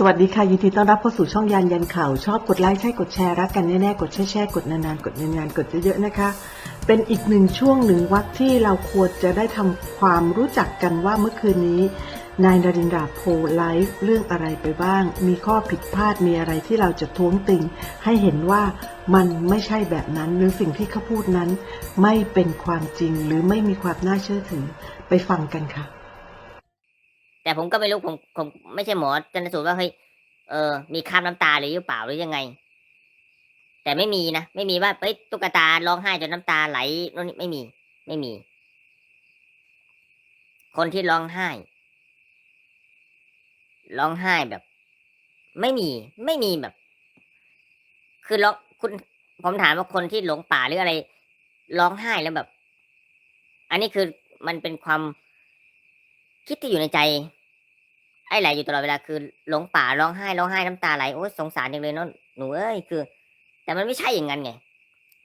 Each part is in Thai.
สวัสดีค่ะ ยินดีต้อนรับเข้าสู่ช่องยันยันข่าวชอบกดไลค์ใช่กดแชร์รักกันแน่ๆ กดแช่ๆกดนานๆ กดนานๆ กดเยอะๆนะคะ เป็นอีกหนึ่งช่วงหนึ่งวักที่เราควรจะได้ทำความรู้จักกันว่าเมื่อคืนนี้ นายนรินทราโพลไลฟ์เรื่องอะไรไปบ้าง มีข้อผิดพลาดมีอะไรที่เราจะท้วงติง ให้เห็นว่ามันไม่ใช่แบบนั้นหรือสิ่งที่เขาพูดนั้น ไม่เป็นความจริงหรือไม่มีความน่าเชื่อถือไปฟังกันค่ะ แต่ผมก็ไม่รู้ผมผมไม่ใช่หมอชันสูตรว่าเฮ้ยเออมีคราบน้ำตาหรือเปล่าหรือยังไง แต่ไม่มีนะไม่มีว่าเฮ้ยตุ๊กตาร้องไห้จนน้ำตาไหลนู่นนี่ไม่มี ไม่มี คนที่ร้องไห้ ร้องไห้แบบ ไม่มี ไม่มีแบบ คือร้องคุณผมถามว่าคนที่หลงป่าหรืออะไร ร้องไห้แล้วแบบ อันนี้คือมันเป็นความคิดที่อยู่ในใจ ไอ้ไหลอยู่ตลอดเวลาคือหลงป่าร้องไห้ร้องไห้น้ำตาไหลโอ้ยสงสารจังเลยเนาะหนูเอ้ยคือ แต่มันไม่ใช่อย่างนั้นไง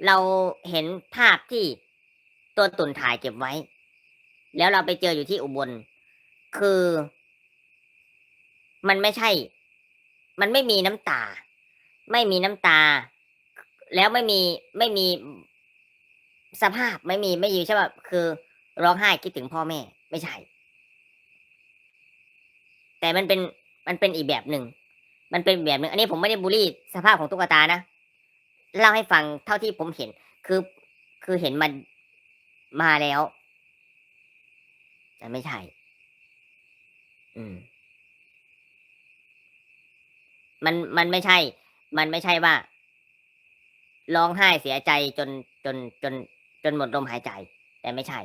เราเห็นภาพที่ตัวตุ่นถ่ายเก็บไว้ แล้วเราไปเจออยู่ที่อุบล คือ มันไม่ใช่ มันไม่มีน้ำตา ไม่มีน้ำตา แล้วไม่มีไม่มีสภาพไม่มีไม่มีใช่ป่ะคือ ร้องไห้คิดถึงพ่อแม่ ไม่ใช่ แต่มันเป็นมันเป็นอีกแบบหนึ่ง มันเป็นแบบหนึ่ง อันนี้ผมไม่ได้บูลลี่สภาพของตุ๊กตานะ เล่าให้ฟังเท่าที่ผมเห็น คือคือเห็นมันมาแล้ว แต่ไม่ใช่ อืม มันมันไม่ใช่ มันไม่ใช่ว่าร้องไห้เสียใจจนจนจน จนหมดลมหายใจ แต่ไม่ใช่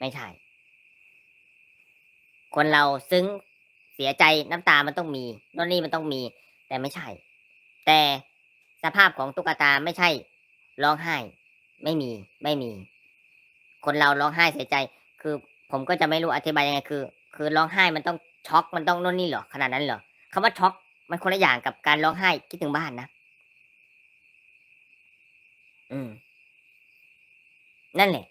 ไม่ใช่ คนเราซึ้งเสียใจน้ำตามันต้องมีโน่นนี่มันต้องมี แต่ไม่ใช่ แต่สภาพของตุ๊กตาไม่ใช่ ร้องไห้ ไม่มี ไม่มี คนเราร้องไห้เสียใจ คือผมก็จะไม่รู้อธิบายยังไงคือ คือร้องไห้มันต้องช็อกมันต้องโน่นนี่เหรอขนาดนั้นเหรอคำว่าช็อกมันคนละอย่างกับการร้องไห้คิดถึงบ้านนะอืมนั่นแหละ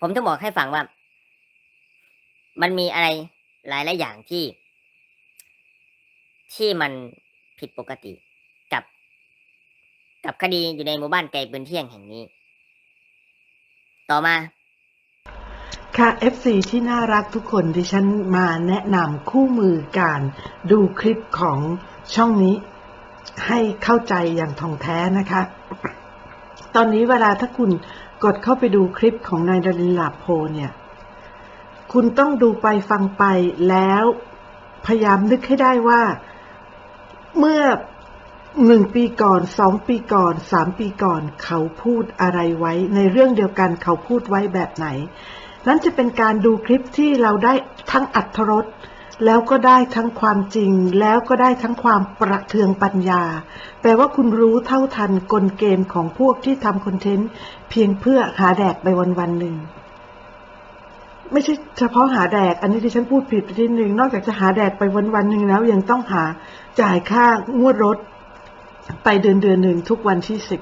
ผมจะบอกให้ฟังว่า มันมีอะไรหลายหลายอย่างที่ ที่มันผิดปกติกับ กับคดีอยู่ในหมู่บ้านไกลปืนเที่ยงแห่งนี้ ต่อมาค่ะ FC ที่น่ารักทุกคนดิฉันมาแนะนำคู่มือการดูคลิปของช่องนี้ ให้เข้าใจอย่างท่องแท้นะคะ ตอนนี้เวลาถ้าคุณ กดเข้าไปดูคลิปของนายดลินลาโพเนี่ย คุณต้องดูไปฟังไปแล้วพยายามนึกให้ได้ว่า เมื่อหนึ่งปีก่อนสองปีก่อนสามปีก่อน เขาพูดอะไรไว้ ในเรื่องเดียวกันเขาพูดไว้แบบไหน นั่นจะเป็นการดูคลิปที่เราได้ทั้งอัธรส แล้วก็ได้ทั้งความจริง แล้วก็ได้ทั้งความประเทืองปัญญา แปลว่าคุณรู้เท่าทันกลเกมของพวกที่ทำคอนเทนต์เพียงเพื่อหาแดกไปวันวันๆหนึ่ง ไม่ใช่เฉพาะหาแดก อันนี้ที่ฉันพูดผิดไปทีหนึ่งนอกจากจะหาแดกไปวันวันๆหนึ่งแล้วยังต้องหาจ่ายค่างวดรถ ไปเดือนเดือนหนึ่งทุกวันที่สิบ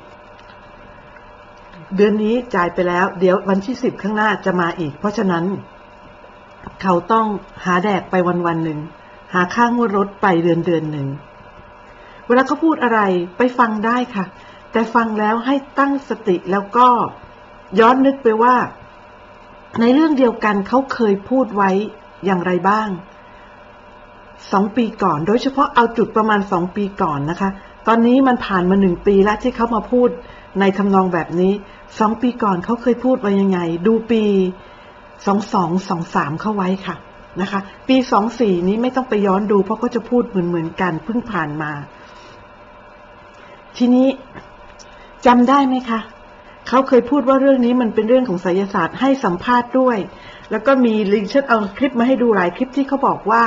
เดือนนี้จ่ายไปแล้ว เดี๋ยววันที่สิบข้างหน้าจะมาอีก เพราะฉะนั้น เขาต้องหาแดกไปวันวันหนึ่ง หาค่างวดรถไปเดือนเดือนหนึ่ง เวลาเขาพูดอะไรไปฟังได้ค่ะ แต่ฟังแล้วให้ตั้งสติแล้วก็ย้อนนึกไปว่า ในเรื่องเดียวกันเขาเคยพูดไว้อย่างไรบ้างสองปีก่อน โดยเฉพาะเอาจุดประมาณสองปีก่อนนะคะ ตอนนี้มันผ่านมาหนึ่งปีแล้วที่เขามาพูดในทำนองแบบนี้สองปีก่อนเขาเคยพูดไว้ยังไง ดูปี สองสองสองสามเข้าไว้ค่ะนะคะ ปีสองสี่นี้ไม่ต้องไปย้อนดู เพราะเขาจะพูดเหมือนเหมือนกันเพิ่งผ่านมา ทีนี้จำได้ไหมคะเขาเคยพูดว่าเรื่องนี้มันเป็นเรื่องของไสยศาสตร์ให้สัมภาษณ์ด้วย แล้วก็มีลิงก์เช่นเอาคลิปมาให้ดูหลายคลิปที่เขาบอกว่า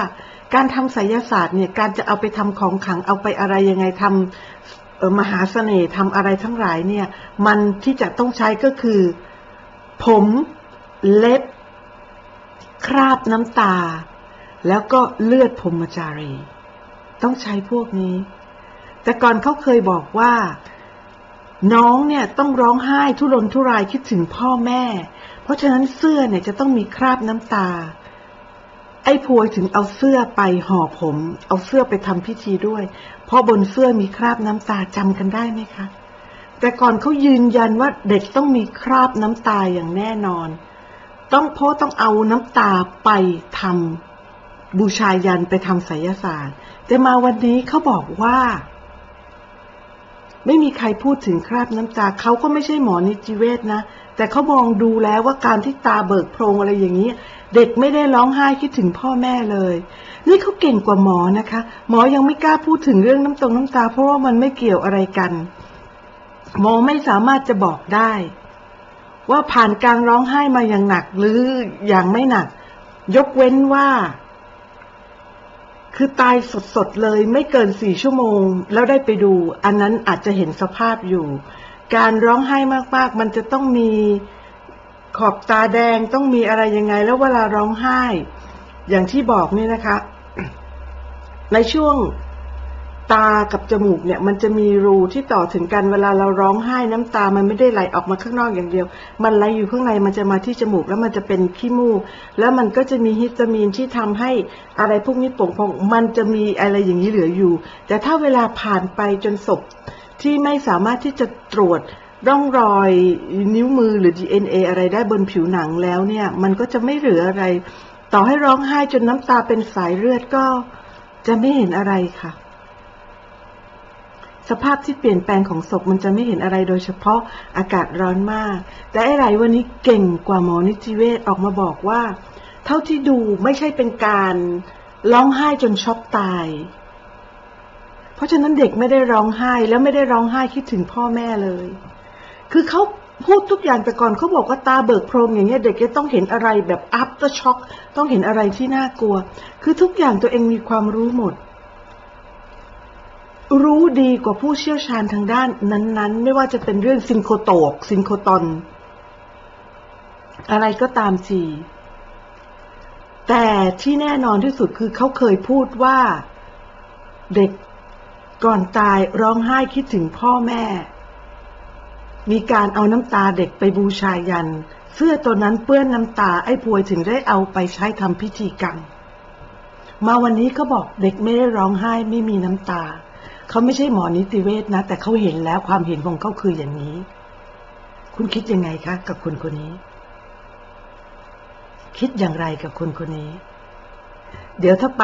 การทำไสยศาสตร์เนี่ยการจะเอาไปทำของขังเอาไปอะไรยังไงทำเออมหาเสน่ห์ทำอะไรทั้งหลายเนี่ย มันที่จะต้องใช้ก็คือ ผมเล็บ คราบน้ำตา แล้วก็เลือดพรมจารี ต้องใช้พวกนี้ แต่ก่อนเขาเคยบอกว่า น้องเนี่ยต้องร้องไห้ทุรนทุรายคิดถึงพ่อแม่ เพราะฉะนั้นเสื้อเนี่ยจะต้องมีคราบน้ำตา ไอ้พวยถึงเอาเสื้อไปห่อผม เอาเสื้อไปทำพิธีด้วย เพราะบนเสื้อมีคราบน้ำตาจำกันได้ไหมคะแต่ก่อนเขายืนยันว่าเด็กต้องมีคราบน้ำตาอย่างแน่นอน ต้องพราะต้องเอาน้ำตาไปทำบูชายันไปทำไสยศาสตร์ แต่มาวันนี้เขาบอกว่า ไม่มีใครพูดถึงคราบน้ำตาเขาก็ไม่ใช่หมอนิติเวชนะ แต่เขามองดูแล้วว่าการที่ตาเบิกโพรงอะไรอย่างนี้ เด็กไม่ได้ร้องไห้คิดถึงพ่อแม่เลย นี่เขาเก่งกว่าหมอนะคะ หมอยังไม่กล้าพูดถึงเรื่องน้ำตรงน้ำตา เพราะว่ามันไม่เกี่ยวอะไรกัน หมอไม่สามารถจะบอกได้ ว่าผ่านการร้องไห้มาอย่างหนักหรืออย่างไม่หนัก ยกเว้นว่า คือตายสดๆเลยไม่เกินสี่ชั่วโมง แล้วได้ไปดู อันนั้นอาจจะเห็นสภาพอยู่ การร้องไห้มากๆ มันจะต้องมีขอบตาแดงต้องมีอะไรยังไง แล้วเวลาร้องไห้ อย่างที่บอกเนี่ยนะคะ ในช่วง ตากับจมูกเนี่ยมันจะมีรูที่ต่อถึงกันเวลาเราร้องไห้น้ำตามันไม่ได้ไหลออกมาข้างนอกอย่างเดียว มันไหลอยู่ข้างในมันจะมาที่จมูกแล้วมันจะเป็นขี้มูก แล้วมันก็จะมีฮิสตามีนที่ทำให้อะไรพวกนี้ป่งพองมันจะมีอะไรอย่างนี้เหลืออยู่ แต่ถ้าเวลาผ่านไปจนศพที่ไม่สามารถที่จะตรวจร่องรอยนิ้วมือหรือ DNA อะไรได้บนผิวหนังแล้วเนี่ย มันก็จะไม่เหลืออะไร ต่อให้ร้องไห้จนน้ำตาเป็นสายเลือดก็จะไม่เห็นอะไรค่ะ สภาพที่เปลี่ยนแปลงของศพมันจะไม่เห็นอะไรโดยเฉพาะอากาศร้อนมาก แต่ไอ้ไรวันนี้เก่งกว่าหมอนิติเวชออกมาบอกว่า เท่าที่ดูไม่ใช่เป็นการร้องไห้จนช็อกตาย เพราะฉะนั้นเด็กไม่ได้ร้องไห้แล้วไม่ได้ร้องไห้คิดถึงพ่อแม่เลย คือเขาพูดทุกอย่างแต่ก่อนเขาบอกว่าตาเบิกโพรงอย่างเงี้ยเด็กจะต้องเห็นอะไรแบบ after shock ต้องเห็นอะไรที่น่ากลัว คือทุกอย่างตัวเองมีความรู้หมด รู้ดีกว่าผู้เชี่ยวชาญทางด้านนั้น ๆ ไม่ว่าจะเป็นเรื่องซินโคโตกซินโคตอน อะไรก็ตามทีแต่ที่แน่นอนที่สุดคือเขาเคยพูดว่า เด็กก่อนตายร้องไห้คิดถึงพ่อแม่ มีการเอาน้ำตาเด็กไปบูชายัน เสื้อตัวนั้นเปื้อนน้ำตาไอ้พวยถึงได้เอาไปใช้ทำพิธีกรรมมาวันนี้เขาบอกเด็กไม่ได้ร้องไห้ไม่มีน้ำตา เขาไม่ใช่หมอนิติเวชนะ แต่เขาเห็นแล้วความเห็นของเขาคืออย่างนี้ คุณคิดยังไงคะ กับคนคนนี้ คิดอย่างไรกับคนคนนี้ เดี๋ยวถ้าไป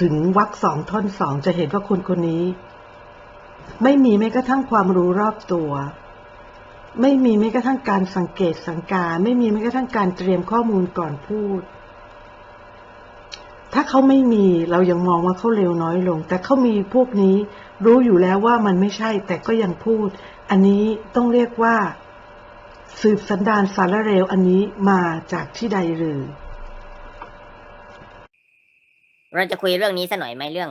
ถึงวรรคสองท่อนสองจะเห็นว่าคนคนนี้ ไม่มีแม้กระทั่งความรู้รอบตัว ไม่มีแม้กระทั่งการสังเกตสังการไม่มีแม้กระทั่งการเตรียมข้อมูลก่อนพูด ถ้าเขาไม่มีเรายังมองว่าเขาเร็วน้อยลง แต่เขามีพวกนี้รู้อยู่แล้วว่ามันไม่ใช่ แต่ก็ยังพูด อันนี้ต้องเรียกว่า สืบสันดานสารเร็วอันนี้มาจากที่ใดหรือ เราจะคุยเรื่องนี้สัหน่อยไหมเรื่อง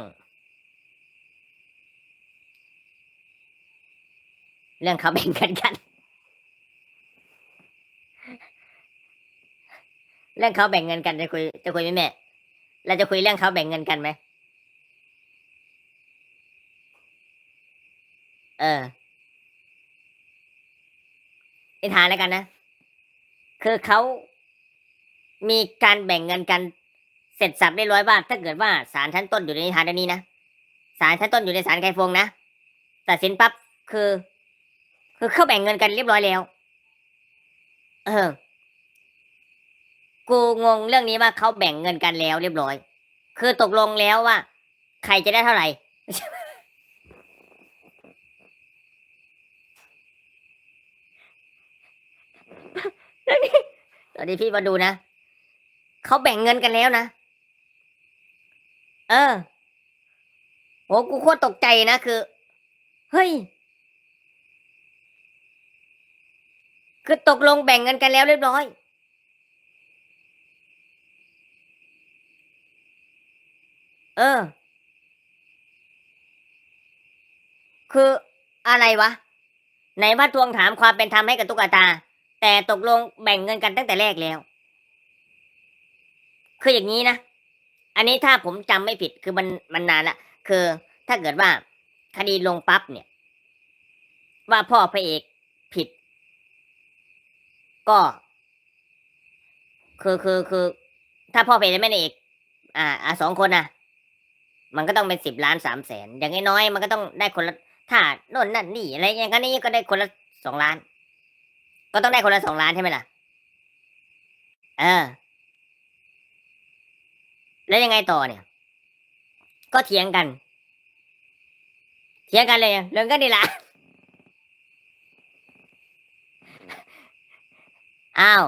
เรื่องเขาแบ่งกันกัน เรื่องเขาแบ่งเงินกันจะคุยจะคุยไหมแม่ เราจะคุยเรื่องเขาแบ่งเงินกันไหม เออนิทานแล้วกันนะ คือเขามีการแบ่งเงินกันเสร็จสับเรียบร้อยว่าถ้าเกิดว่าศาลชั้นต้นอยู่ในนิทานเรื่องนี้นะศาลชั้นต้นอยู่ในศาลไกรฟงนะตัดสินปั๊บคือ คือเขาแบ่งเงินกันเรียบร้อยแล้ว เออ กูงงเรื่องนี้ว่าเขาแบ่งเงินกันแล้วเรียบร้อย คือตกลงแล้วว่า ใครจะได้เท่าไหร่ตอนนี้ตอนนี้พี่มาดูนะ เขาแบ่งเงินกันแล้วนะ เออโหกูโคตรตกใจนะคือ เฮ้ย คือตกลงแบ่งเงินกันแล้วเรียบร้อย เออ คืออะไรวะ ไหนว่าทวงถามความเป็นธรรมให้กับตุ๊กตา แต่ตกลงแบ่งเงินกันตั้งแต่แรกแล้ว คืออย่างนี้นะ อันนี้ถ้าผมจำไม่ผิดคือมันมันนานละคือ ถ้าเกิดว่าคดีลงปั๊บเนี่ย ว่าพ่อพระเอกผิด ก็ คือคือคือถ้าพ่อพระเอกและแม่นางเอก อ่า อ่าสองคนนะ มันก็ต้องเป็นสิบล้านสามแสนอย่างน้อยๆมันก็ต้องได้คนละถ้าโน่นนั่นนี่อะไรอย่างนี้ก็ได้คนละสองล้าน ก็ต้องได้คนละสองล้านใช่ไหมล่ะ เออ แล้วยังไงต่อเนี่ย ก็เถียงกัน เถียงกันเลยเรื่องก็นี่ละอ้าว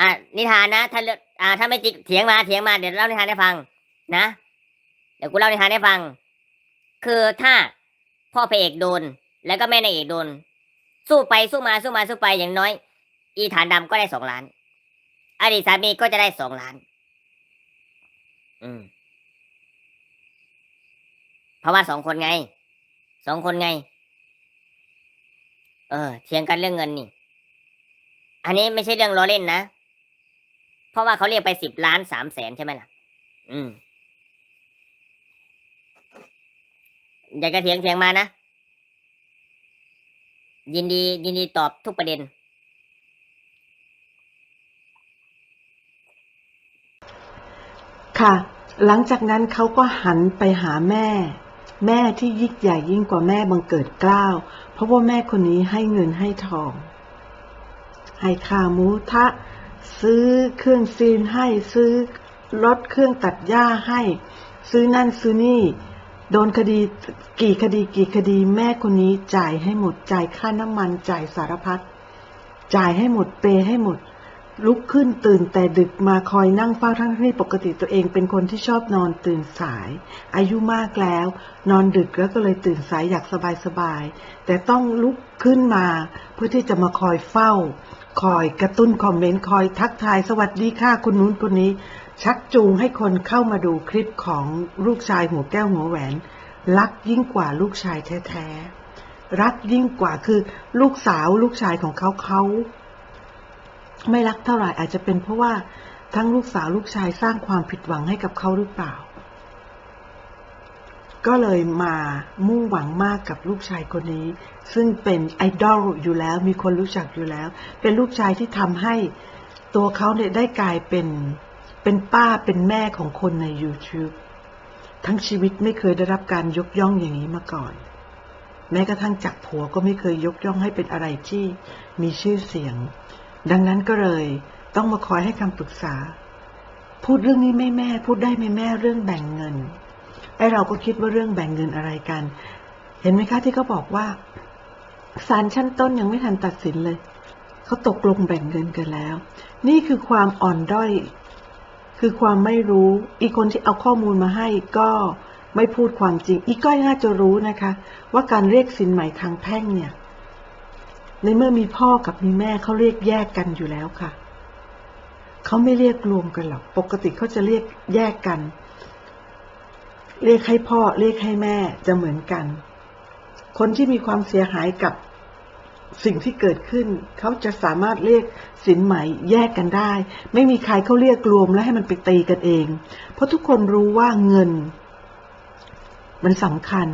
อะนิทานนะ ถ้าเลือกอ่า ถ้าไม่จริงเถียงมาเถียงมาเดี๋ยวเล่านิทานให้ฟัง นะ เดี๋ยวกูเล่านิทานให้ฟัง คือถ้าพ่อพระเอกโดน แล้วก็แม่นางเอกโดน สู้ไปสู้มาสู้มาสู้ไปอย่างน้อย อีฐานดำก็ได้สองล้าน อดีตสามีก็จะได้สองล้าน อืมเพราะว่าสองคนไง สองคนไง เออเถียงกันเรื่องเงินนี่ อันนี้ไม่ใช่เรื่องล้อเล่นนะ เพราะว่าเขาเรียกไปสิบล้านสามแสนใช่ไหมล่ะ อืม อยากจะเถียงเถียงมานะ ยินดี ยินดีตอบทุกประเด็น ค่ะ หลังจากนั้นเขาก็หันไปหาแม่ แม่ที่ยิ่งใหญ่ยิ่งกว่าแม่บังเกิดกล้าวเพราะว่าแม่คนนี้ให้เงินให้ทอง ให้ค่าหมูทะ ซื้อเครื่องซีนให้ซื้อรถเครื่องตัดหญ้าให้ ซื้อนั่นซื้อนี่ โดนคดีกี่คดีกี่คดีแม่คนนี้จ่ายให้หมด จ่ายค่าน้ำมันจ่ายสารพัดจ่ายให้หมดเปย์ให้หมด ลุกขึ้นตื่นแต่ดึกมาคอยนั่งเฝ้าทั้งที่ปกติตัวเองเป็นคนที่ชอบนอนตื่นสาย อายุมากแล้ว นอนดึกแล้วก็เลยตื่นสายอยากสบายๆแต่ต้องลุกขึ้นมาเพื่อที่จะมาคอยเฝ้า คอยกระตุ้นคอมเมนต์คอยทักทายสวัสดีค่ะคุณนู้นคนนี้ ชักจูงให้คนเข้ามาดูคลิปของลูกชายหัวแก้วหัวแหวน รักยิ่งกว่าลูกชายแท้ๆ รักยิ่งกว่าคือลูกสาวลูกชายของเขาเขาไม่รักเท่าไหร่อาจจะเป็นเพราะว่าทั้งลูกสาวลูกชายสร้างความผิดหวังให้กับเขาหรือเปล่า ก็เลยมามุ่งหวังมากกับลูกชายคนนี้ ซึ่งเป็นไอดอลอยู่แล้วมีคนรู้จักอยู่แล้ว เป็นลูกชายที่ทำให้ตัวเขาเนี่ยได้กลายเป็น เป็นป้าเป็นแม่ของคนใน YouTube ทั้งชีวิตไม่เคยได้รับการยกย่องอย่างนี้มาก่อน แม้กระทั่งจากผัวก็ไม่เคยยกย่องให้เป็นอะไรที่มีชื่อเสียง ดังนั้นก็เลยต้องมาคอยให้คำปรึกษา พูดเรื่องนี้ไม่แม่ พูดได้ไหมแม่เรื่องแบ่งเงิน ไอเราก็คิดว่าเรื่องแบ่งเงินอะไรกัน เห็นไหมคะที่เขาบอกว่าศาลชั้นต้นยังไม่ทันตัดสินเลย เขาตกลงแบ่งเงินกันแล้ว นี่คือความอ่อนด้อย คือความไม่รู้ อีกคนที่เอาข้อมูลมาให้ก็ไม่พูดความจริง อีกก้อยน่าจะรู้นะคะ ว่าการเรียกสินใหม่ทางแพ่งเนี่ยในเมื่อมีพ่อกับมีแม่เขาเรียกแยกกันอยู่แล้วค่ะ เขาไม่เรียกรวมกันหรอก ปกติเขาจะเรียกแยกกัน เรียกให้พ่อเรียกให้แม่จะเหมือนกัน คนที่มีความเสียหายกับ สิ่งที่เกิดขึ้น เขาจะสามารถเรียกสินใหม่แยกกันได้ ไม่มีใครเขาเรียกรวมแล้วให้มันไปตีกันเอง เพราะทุกคนรู้ว่าเงิน มันสำคัญ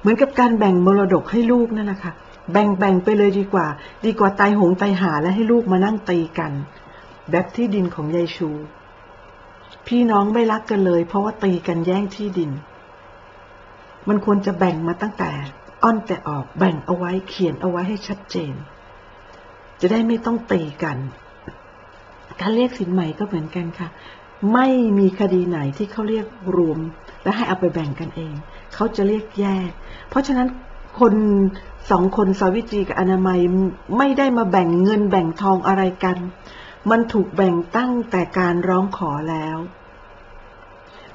เหมือนกับการแบ่งมรดกให้ลูกนั่นแหละค่ะแบ่งแบ่งไปเลยดีกว่า ดีกว่าตายหงตายหาและให้ลูกมานั่งตีกัน แบบที่ดินของยายชู พี่น้องไม่รักกันเลย เพราะว่าตีกันแย่งที่ดิน มันควรจะแบ่งมาตั้งแต่ อ้อนแต่ออกแบ่งเอาไว้เขียนเอาไว้ให้ชัดเจน จะได้ไม่ต้องตีกัน การเรียกสินใหม่ก็เหมือนกันค่ะ ไม่มีคดีไหนที่เขาเรียกรวม และให้เอาไปแบ่งกันเอง เขาจะเรียกแยก เพราะฉะนั้นคนสองคนสาวิตรีกับอนามัยไม่ได้มาแบ่งเงินแบ่งทองอะไรกัน มันถูกแบ่งตั้งแต่การร้องขอแล้ว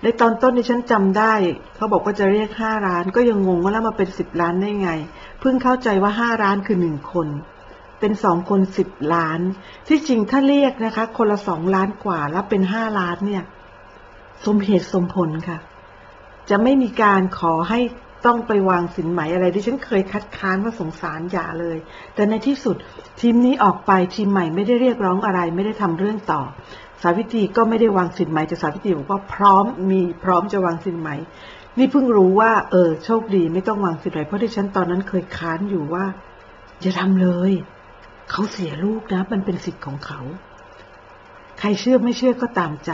ในตอนต้นที่ฉันจำได้ เขาบอกว่าจะเรียกห้าล้าน ก็ยังงงว่าแล้วมาเป็นสิบล้านได้ไง เพิ่งเข้าใจว่าห้าล้านคือหนึ่งคน เป็นสองคนสิบล้าน ที่จริงถ้าเรียกนะคะ คนละสองล้านกว่าแล้วเป็นห้าล้านเนี่ย สมเหตุสมผลค่ะ จะไม่มีการขอให้ต้องไปวางสินไหมอะไรที่ฉันเคยคัดค้านว่าสงสารอย่าเลย แต่ในที่สุดทีมนี้ออกไปทีมใหม่ไม่ได้เรียกร้องอะไร ไม่ได้ทำเรื่องต่อ สาวิตรีก็ไม่ได้วางสินไหมแต่สาวิตรีบอกว่าพร้อมมีพร้อมจะวางสินไหม นี่เพิ่งรู้ว่า เออโชคดีไม่ต้องวางสิทธิ์ไรเพราะที่ฉันตอนนั้นเคยค้านอยู่ว่าอย่าทำเลยเขาเสียลูกนะ มันเป็นสิทธิ์ของเขา ใครเชื่อไม่เชื่อก็ตามใจ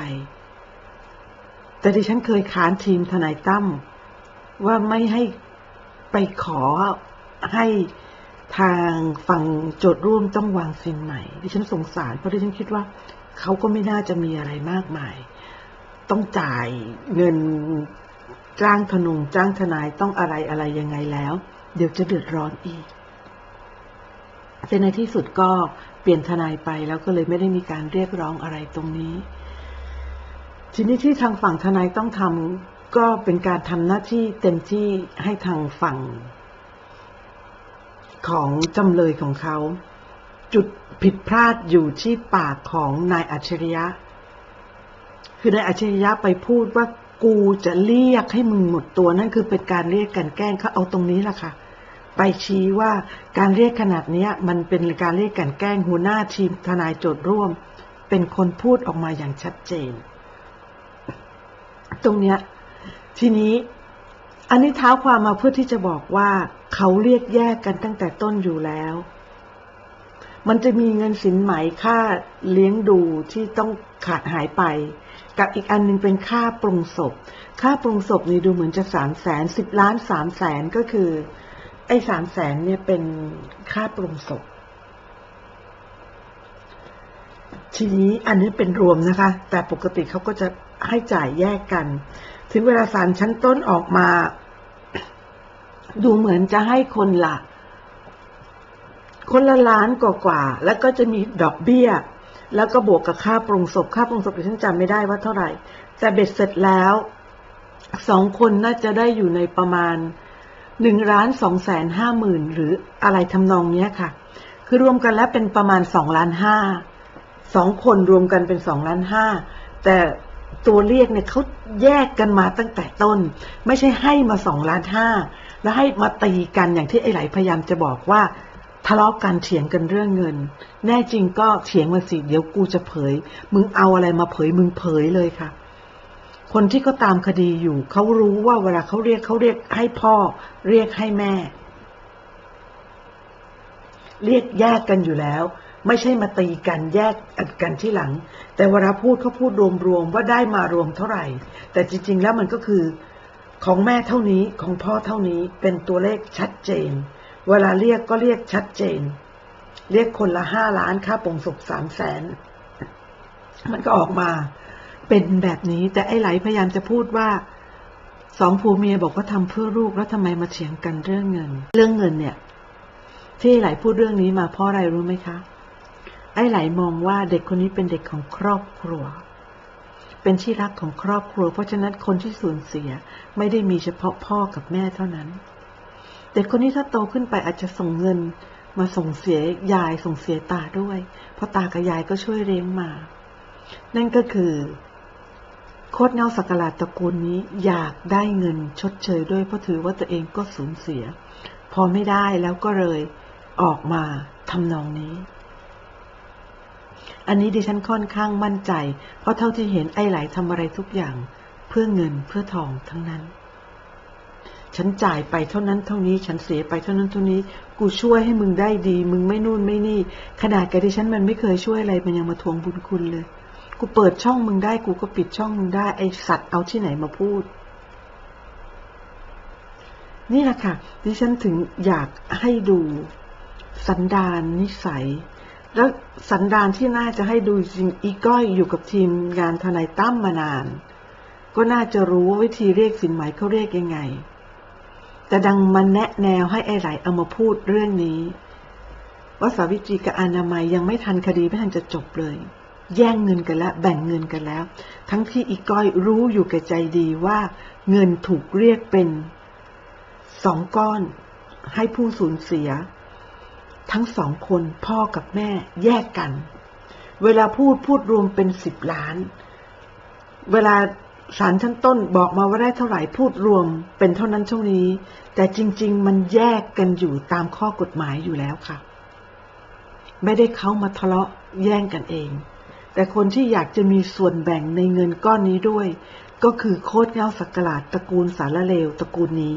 แต่ดิฉันเคยค้านทีมทนายตั้มว่าไม่ให้ไปขอให้ทางฝั่งโจทย์ร่วมต้องวางสินใหม่ ดิฉันสงสารเพราะดิฉันคิดว่า เขาก็ไม่น่าจะมีอะไรมากมาย ต้องจ่ายเงินจ้างทนงจ้างทนายต้องอะไรอะไรยังไงแล้ว เดี๋ยวจะเดือดร้อนอีกแต่ในที่สุดก็เปลี่ยนทนายไปแล้วก็เลยไม่ได้มีการเรียกร้องอะไรตรงนี้ ทีนี้ที่ทางฝั่งทนายต้องทำก็เป็นการทำหน้าที่เต็มที่ให้ทางฝั่งของจำเลยของเขา จุดผิดพลาดอยู่ที่ปากของนายอัจฉริยะ คือนายอัจฉริยะไปพูดว่ากูจะเรียกให้มึงหมดตัวนั่นคือเป็นการเรียกกันแกล้งเขาเอาตรงนี้แหละค่ะ ไปชี้ว่าการเรียกขนาดนี้มันเป็นการเรียกกันแกล้งหัวหน้าทีมทนายโจทย์ร่วม เป็นคนพูดออกมาอย่างชัดเจน ตรงเนี้ยทีนี้อันนี้เท้าความมาเพื่อที่จะบอกว่าเขาเรียกแยกกันตั้งแต่ต้นอยู่แล้ว มันจะมีเงินสินไหมค่าเลี้ยงดูที่ต้องขาดหายไป กับอีกอันหนึงเป็นค่าปรุงศพ ค่าปรุงศพนี่ดูเหมือนจะสามแสนสิบล้านสามแสนก็คือ ไอ้สามแสนเนี่ยเป็นค่าปรุงศพ ทีนี้อันนี้เป็นรวมนะคะ แต่ปกติเขาก็จะให้จ่ายแยกกัน ถึงเวลาศาลชั้นต้นออกมา ดูเหมือนจะให้คนละ คนละล้านกว่าๆแล้วก็จะมีดอกเบี้ย แล้วก็บวกกับค่าปรุงศพค่าปรุงศพฉันจำไม่ได้ว่าเท่าไหร่ แต่เบ็ดเสร็จแล้วสองคนน่าจะได้อยู่ในประมาณหนึ่งล้านสองแสนห้าหมื่นหรืออะไรทำนองเนี้ยค่ะ คือรวมกันแล้วเป็นประมาณสองล้านห้าสองคนรวมกันเป็นสองล้านห้าแต่ตัวเลขเนี่ยเขาแยกกันมาตั้งแต่ต้น ไม่ใช่ให้มาสองล้านห้าแล้วให้มาตีกันอย่างที่ไอ้ไหลพยายามจะบอกว่า ทะเลาะกันเถียงกันเรื่องเงิน แน่จริงก็เถียงมาสิ เดี๋ยวกูจะเผย มึงเอาอะไรมาเผยมึงเผยเลยค่ะ คนที่ก็ตามคดีอยู่ เขารู้ว่าเวลาเขาเรียกเขาเรียกให้พ่อ เรียกให้แม่ เรียกแยกกันอยู่แล้ว ไม่ใช่มาตีกันแยกกันที่หลัง แต่เวลาพูดเขาพูดรวมๆว่าได้มารวมเท่าไหร่ แต่จริง ๆ แล้วมันก็คือ ของแม่เท่านี้ของพ่อเท่านี้เป็นตัวเลขชัดเจน เวลาเรียกก็เรียกชัดเจน เรียกคนละห้าล้านค่าปงศพสามแสนมันก็ออกมาเป็นแบบนี้ แต่ไอ้ไหลพยายามจะพูดว่าสองผัวเมียบอกว่าทำเพื่อลูกแล้วทำไมมาเถียงกันเรื่องเงิน เรื่องเงินเนี่ย ที่ไหลพูดเรื่องนี้มาเพราะอะไรรู้ไหมคะ ไอ้ไหลมองว่าเด็กคนนี้เป็นเด็กของครอบครัว เป็นที่รักของครอบครัว เพราะฉะนั้นคนที่สูญเสียไม่ได้มีเฉพาะพ่อกับแม่เท่านั้น เด็กคนนี้ถ้าโตขึ้นไปอาจจะส่งเงิน มาส่งเสียยายส่งเสียตาด้วย เพราะตากับยายก็ช่วยเลี้ยงมา นั่นก็คือ โคตรเงาสักการะตระกูลนี้อยากได้เงินชดเชยด้วยเพราะถือว่าตัวเองก็สูญเสีย พอไม่ได้แล้วก็เลยออกมาทำนองนี้ อันนี้ดิฉันค่อนข้างมั่นใจ เพราะเท่าที่เห็นไอ้ไหลทำอะไรทุกอย่าง เพื่อเงินเพื่อทองทั้งนั้น ฉันจ่ายไปเท่านั้นเท่านี้ ฉันเสียไปเท่านั้นเท่านี้ กูช่วยให้มึงได้ดี มึงไม่นู่นไม่นี่ ขนาดแกดิฉันมันไม่เคยช่วยอะไร มันยังมาทวงบุญคุณเลย กูเปิดช่องมึงได้ กูก็ปิดช่องมึงได้ ไอสัตว์เอาที่ไหนมาพูด นี่แหละค่ะ ดิฉันถึงอยากให้ดูสันดานนิสัย แล้วสันดานที่น่าจะให้ดูจริงอีก้อยอยู่กับทีมงานทนายตั้มมานาน ก็น่าจะรู้ว่าวิธีเรียกสินไหมเขาเรียกยังไง แต่ดังมันแนะแนวให้ไอ้ไหลเอามาพูดเรื่องนี้ว่าสาวิตรีกับอนามัยยังไม่ทันคดีไม่ทันจะจบเลย แย่งเงินกันแล้ว แบ่งเงินกันแล้ว ทั้งที่อีก้อยรู้อยู่แก่ใจดีว่า เงินถูกเรียกเป็นสองก้อน ให้ผู้สูญเสีย ทั้งสองคนพ่อกับแม่แยกกัน เวลาพูดพูดรวมเป็นสิบล้าน เวลา ศาลชั้นต้นบอกมาว่าได้เท่าไหร่พูดรวม เป็นเท่านั้นเท่านี้ แต่จริง ๆ มันแยกกันอยู่ตามข้อกฎหมายอยู่แล้วค่ะ ไม่ได้เขามาทะเลาะแย่งกันเอง แต่คนที่อยากจะมีส่วนแบ่งในเงินก้อนนี้ด้วย ก็คือโคตรเงาสักกลาดตระกูลสารเลวตระกูลนี้